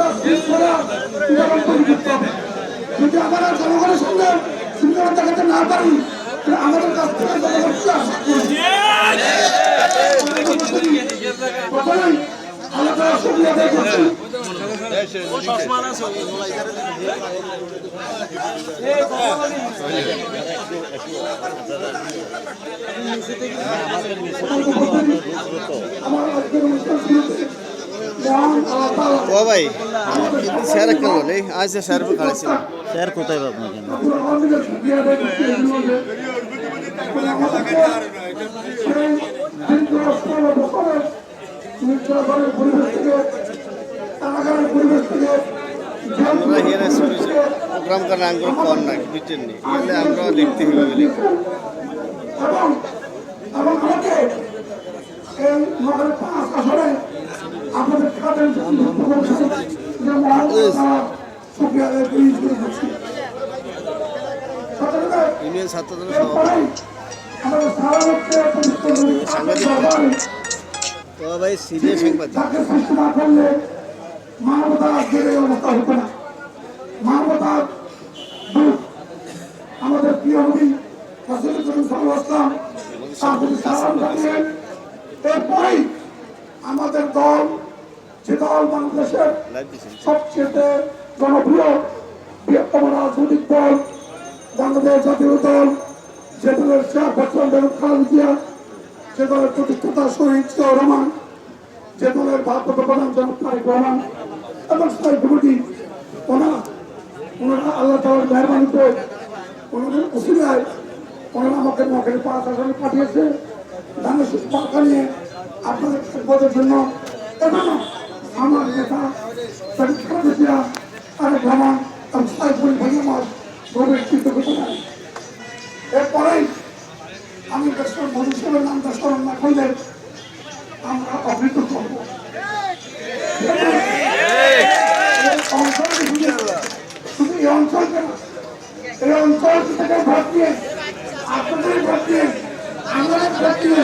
আমরা শৃঙ্খলা নিরাপদ হবে যদি আমরা জনগণের সঙ্গে শৃঙ্খলা দেখাতে না পারি, তাহলে আমাদের কাছ থেকে জনগণ আশা করবে প্রথমেই আল্লাহ তাআলা আদায় করছি আমার ও ভাই স্যার একটা এই আজ স্যার খাড়াইছিল স্যার কোথায় পাবো কেন আমরা হিয়ার প্রোগ্রাম করার আঙ্গুর কর না? বুঝছেন আমরা লিখতে হবে বলে এবং এবং আমাকে এই নগরের পাঁচ আসরে আপনাদের খাতের যে মহান শুক্রিয়া আদায় করি শুরু করছি সাথে সাথে ইউনিয়ন ছাত্র দলের সভাপতি তো ভাই সাংবাদিক। মানবতার অবস্থা হতো না। মানবতার প্রিয় নবী এরপরেই আমাদের দল যে দল বাংলাদেশের সবচেয়ে জনপ্রিয় বৃহত্তম রাজনৈতিক দল বাংলাদেশ জাতীয় দল যে দলের চেয়ারপারসন বেগম খালেদা জিয়া যে দলের প্রতিষ্ঠাতা শহীদ জিয়াউর রহমান যে দলের ভারপ্রাপ্ত প্রধান জনাব তারেক রহমান এবং সাইফুদ্দিন ওনারা ওনারা আল্লাহ তালার মেহরবানিতে ওনাদের উসিলায় ওনারা আমাকে মকের পাঁচ আসনে পাঠিয়েছে। ধানের পাখা নিয়ে আপনাদের জন্য এবং আমার নেতা শরীফ খালেদা জিয়া তারেক রহমান কৃতজ্ঞতা। এরপরেই আমি দেশের মধুসূরের নামটা স্মরণ না করলে আমরা অবৃত করব। এই শুধু এই অঞ্চল থেকে ভোট দিয়ে, আপনাদের ভোট দিয়ে, আমাদের দিয়ে